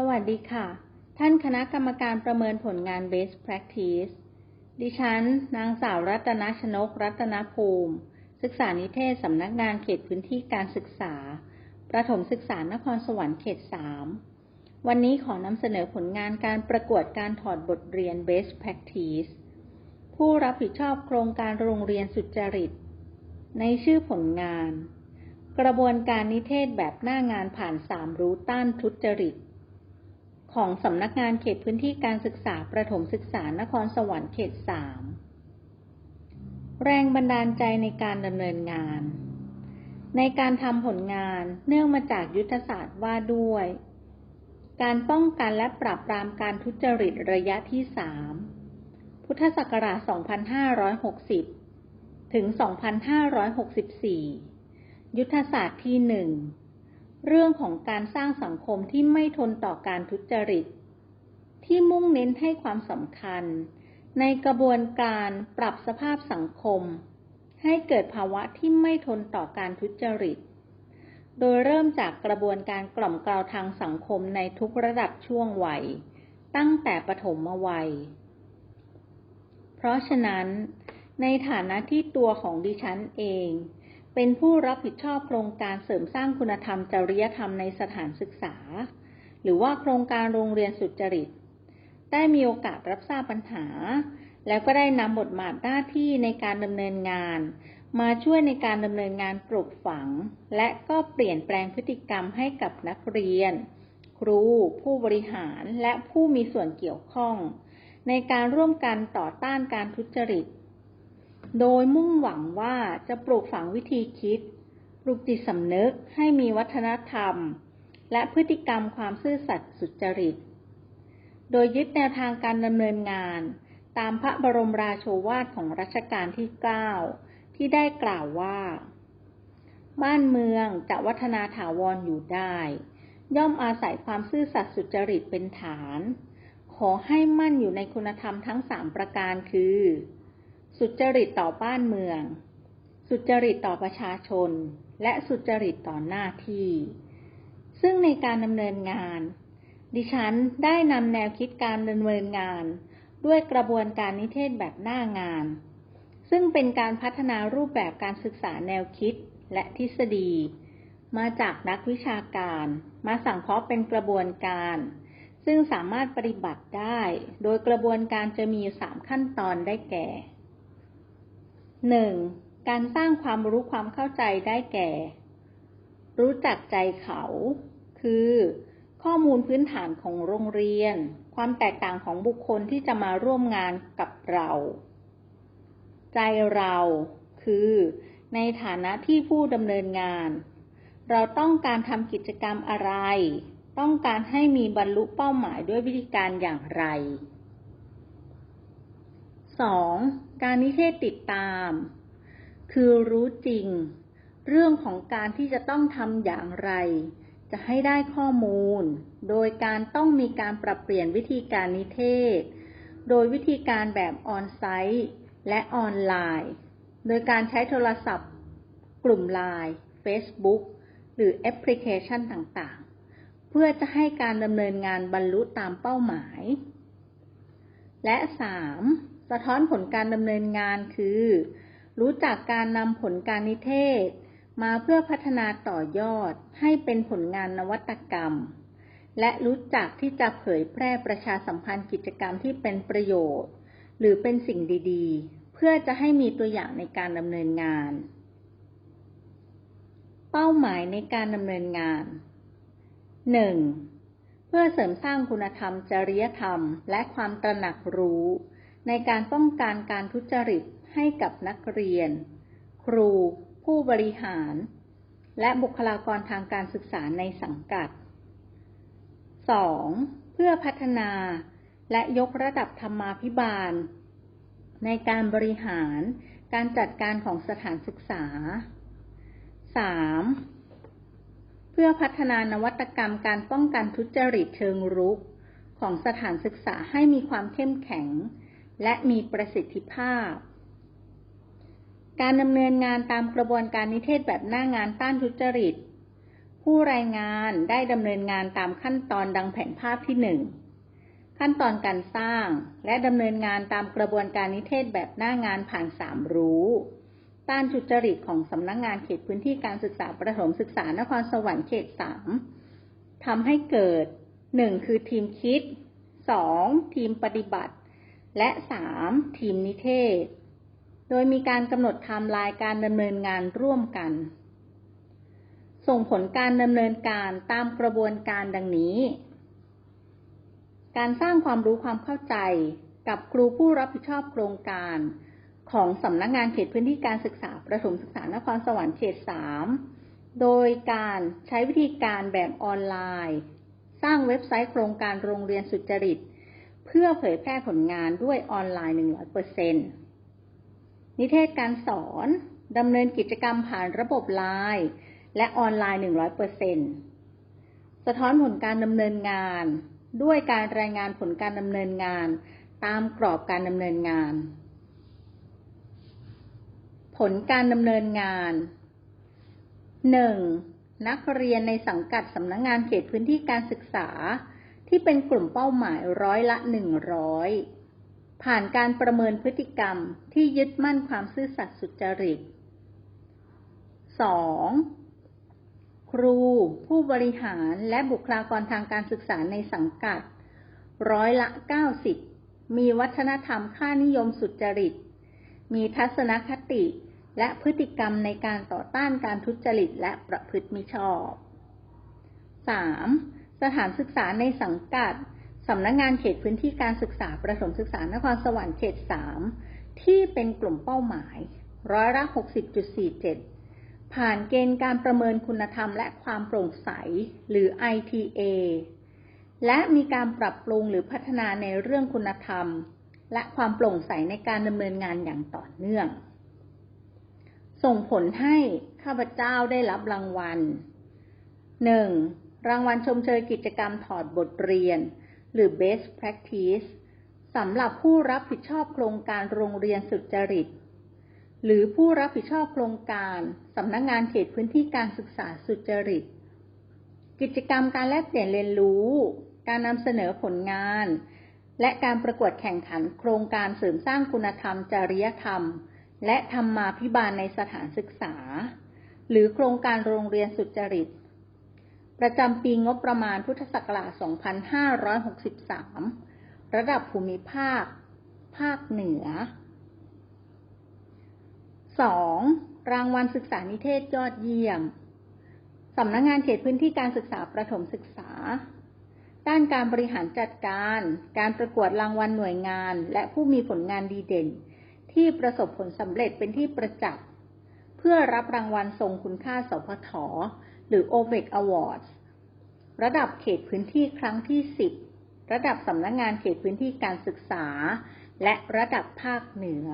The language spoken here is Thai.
สวัสดีค่ะ ท่านคณะกรรมการประเมินผลงาน Best Practice ดิฉัน นางสาวรัตนชนก รัตนภูมิ ศึกษานิเทศสำนักงานเขตพื้นที่การศึกษา ประถมศึกษานครสวรรค์เขต 3 วันนี้ขอนำเสนอผลงานการประกวดการถอดบทเรียน Best Practice ผู้รับผิดชอบโครงการโรงเรียนสุจริต ในชื่อผลงาน กระบวนการนิเทศแบบหน้างานผ่านสามรู้ต้านทุจริต ของสำนักงานเขตพื้นที่การศึกษาประถมศึกษานครสวรรค์เขต3แรงบันดาลใจในการดำเนินงาน ในการทำผลงานเนื่องมาจากยุทธศาสตร์ว่าด้วย การป้องกันและปราบปรามการทุจริตระยะที่3พุทธศักราช 2560 ถึง 2564 ยุทธศาสตร์ที่หนึ่ง เรื่องของการสร้างสังคมที่ไม่ทนต่อการทุจริต ที่มุ่งเน้นให้ความสำคัญ ในกระบวนการปรับสภาพสังคม ให้เกิดภาวะที่ไม่ทนต่อการทุจริต โดยเริ่มจากกระบวนการกล่อมกล่าวทางสังคมในทุกระดับช่วงวัย ตั้งแต่ปฐมวัย เพราะฉะนั้น ในฐานะที่ตัวของดิฉันเอง เป็นผู้รับผิดชอบโครงการเสริมสร้างคุณธรรมจริยธรรมในสถานศึกษา หรือว่าโครงการโรงเรียนสุจริต ได้มีโอกาสรับทราบปัญหา แล้วก็ได้นำบทบาทหน้าที่ในการดำเนินงาน มาช่วยในการดำเนินงานปลูกฝัง และก็เปลี่ยนแปลงพฤติกรรมให้กับนักเรียน ครู ผู้บริหารและผู้มีส่วนเกี่ยวข้อง ในการร่วมกันต่อต้านการทุจริต โดยมุ่งหวังว่าจะปลูกฝังวิธีคิด ปลูกจิตสำนึกให้มีวัฒนธรรม และพฤติกรรมความซื่อสัตย์สุจริต โดยยึดแนวทางการดำเนินงาน ตามพระบรมราโชวาทของรัชกาลที่ 9 ที่ได้กล่าวว่า บ้านเมืองจะวัฒนาถาวรอยู่ได้ ย่อมอาศัยความซื่อสัตย์สุจริตเป็นฐาน ขอให้มั่นอยู่ในคุณธรรมทั้งสามประการคือ สุจริตต่อบ้านเมือง สุจริตต่อประชาชน และสุจริตต่อหน้าที่ ซึ่งในการดำเนินงาน ดิฉันได้นำแนวคิดการดำเนินงาน ด้วยกระบวนการนิเทศแบบหน้างาน ซึ่งเป็นการพัฒนารูปแบบการศึกษาแนวคิดและทฤษฎี มาจากนักวิชาการ มาสั่งเคราะห์เป็นกระบวนการ ซึ่งสามารถปฏิบัติได้ โดยกระบวนการจะมีสามขั้นตอนได้แก่ 1. การสร้างความรู้ความเข้าใจได้แก่ รู้จักใจเขา คือ ข้อมูลพื้นฐานของโรงเรียน ความแตกต่างของบุคคลที่จะมาร่วมงานกับเรา ใจเรา คือ ในฐานะที่ผู้ดำเนินงาน เราต้องการทำกิจกรรมอะไร ต้องการให้มีบรรลุเป้าหมายด้วยวิธีการอย่างไร 2. การนิเทศติดตาม คือรู้จริง เรื่องของการที่จะต้องทำอย่างไร จะให้ได้ข้อมูล โดยการต้องมีการปรับเปลี่ยนวิธีการนิเทศ โดยวิธีการแบบออนไซต์และออนไลน์ โดยการใช้โทรศัพท์ กลุ่มไลน์ Facebook หรือแอปพลิเคชันต่างๆ เพื่อจะให้การดำเนินงานบรรลุตามเป้าหมาย และ 3. สะท้อนผลการดำเนินงานคือ รู้จักการนำผลการนิเทศ มาเพื่อพัฒนาต่อยอดให้เป็นผลงานนวัตกรรม และรู้จักที่จะเผยแพร่ประชาสัมพันธ์กิจกรรมที่เป็นประโยชน์ หรือเป็นสิ่งดีๆ เพื่อจะให้มีตัวอย่างในการดำเนินงาน เป้าหมายในการดำเนินงาน 1. เพื่อเสริมสร้างคุณธรรม จริยธรรม และความตระหนักรู้ ในการป้องกันการทุจริตให้กับนักเรียน ครู ผู้บริหาร และบุคลากรทางการศึกษาในสังกัด 2. เพื่อพัฒนาและยกระดับธรรมาภิบาล ในการบริหารการจัดการของสถานศึกษา 3. เพื่อพัฒนานวัตกรรมการป้องกันทุจริตเชิงรุก ของสถานศึกษาให้มีความเข้มแข็ง และมีประสิทธิภาพ การดำเนินงานตามกระบวนการนิเทศแบบหน้างานต้านทุจริต ผู้รายงานได้ดำเนินงานตามขั้นตอนดังแผนภาพที่หนึ่งขั้นตอนการสร้างและดำเนินงานตามกระบวนการนิเทศแบบหน้างานผ่านสามรู้ ต้านจุจริตของสำนักงงานเขตพื้นที่การศึกษาประถมศึกษานครสวรรค์เขตสามทำให้เกิดหนึ่งคือทีมคิดสองทีมปฏิบัติ และสามทีมนิเทศ โดยมีการกำหนดไทม์ไลน์การดำเนินงานร่วมกัน ส่งผลการดำเนินการตามกระบวนการดังนี้ การสร้างความรู้ความเข้าใจกับครูผู้รับผิดชอบโครงการ ของสำนักงงานเขตพื้นที่การศึกษาประถมศึกษานครสวรรค์เขต 3 โดยการใช้วิธีการแบบออนไลน์ สร้างเว็บไซต์โครงการโรงเรียนสุจริต เพื่อเผยแพร่ผลงานด้วยออนไลน์ 100%นิเทศการสอนดำเนินกิจกรรมผ่านระบบไลน์และออนไลน์ 100%สะท้อนผลการดำเนินงาน ด้วยการรายงานผลการดำเนินงาน ตามกรอบการดำเนินงาน ผลการดำเนินงาน 1. นักเรียนในสังกัดสำนักงงานเขตพื้นที่การศึกษา ที่เป็นกลุ่มเป้าหมายร้อยละ100ผ่านการประเมินพฤติกรรมที่ยึดมั่นความซื่อสัตย์สุจริต 2. ครู ผู้บริหารและบุคลากรทางการศึกษาในสังกัด ร้อยละ 90 มีวัฒนธรรมค่านิยมสุจริต มีทัศนคติและพฤติกรรมในการต่อต้านการทุจริตและประพฤติมิชอบ 3. สถานศึกษาในสังกัดสำนักงงานเขตพื้นที่การศึกษาประถมศึกษานครสวรรค์เขต3ที่เป็นกลุ่มเป้าหมายร้อยละ60.47ผ่านเกณฑ์การประเมินคุณธรรมและความโปร่งใส หรือ ITA และมีการปรับปรุงหรือพัฒนาในเรื่องคุณธรรม และความโปร่งใสในการดำเนินงานอย่างต่อเนื่อง ส่งผลให้ข้าพเจ้าได้รับรางวัล 1. รางวัลชมเชยกิจกรรมถอดบทเรียน หรือ Best Practice สำหรับผู้รับผิดชอบโครงการโรงเรียนสุจริต หรือผู้รับผิดชอบโครงการสำนักงงานเขตพื้นที่การศึกษาสุจริต กิจกรรมการแลกเปลี่ยนเรียนรู้ การนำเสนอผลงาน และการประกวดแข่งขันโครงการเสริมสร้างคุณธรรม จริยธรรม และธรรมาภิบาลในสถานศึกษา หรือโครงการโรงเรียนสุจริต ประจำปีงบประมาณพุทธศักราช 2563 ระดับภูมิภาค ภาคเหนือ 2. รางวัลศึกษานิเทศยอดเยี่ยม สำนักงงานเขตพื้นที่การศึกษาประถมศึกษา ด้านการบริหารจัดการ การประกวดรางวัลหน่วยงาน และผู้มีผลงานดีเด่น ที่ประสบผลสำเร็จเป็นที่ประจักษ์ เพื่อรับรางวัลทรงคุณค่าสพท หรือ OMEC Awards ระดับเขตพื้นที่ครั้งที่ 10 ระดับสำนักงงานเขตพื้นที่การศึกษา และระดับภาคเหนือ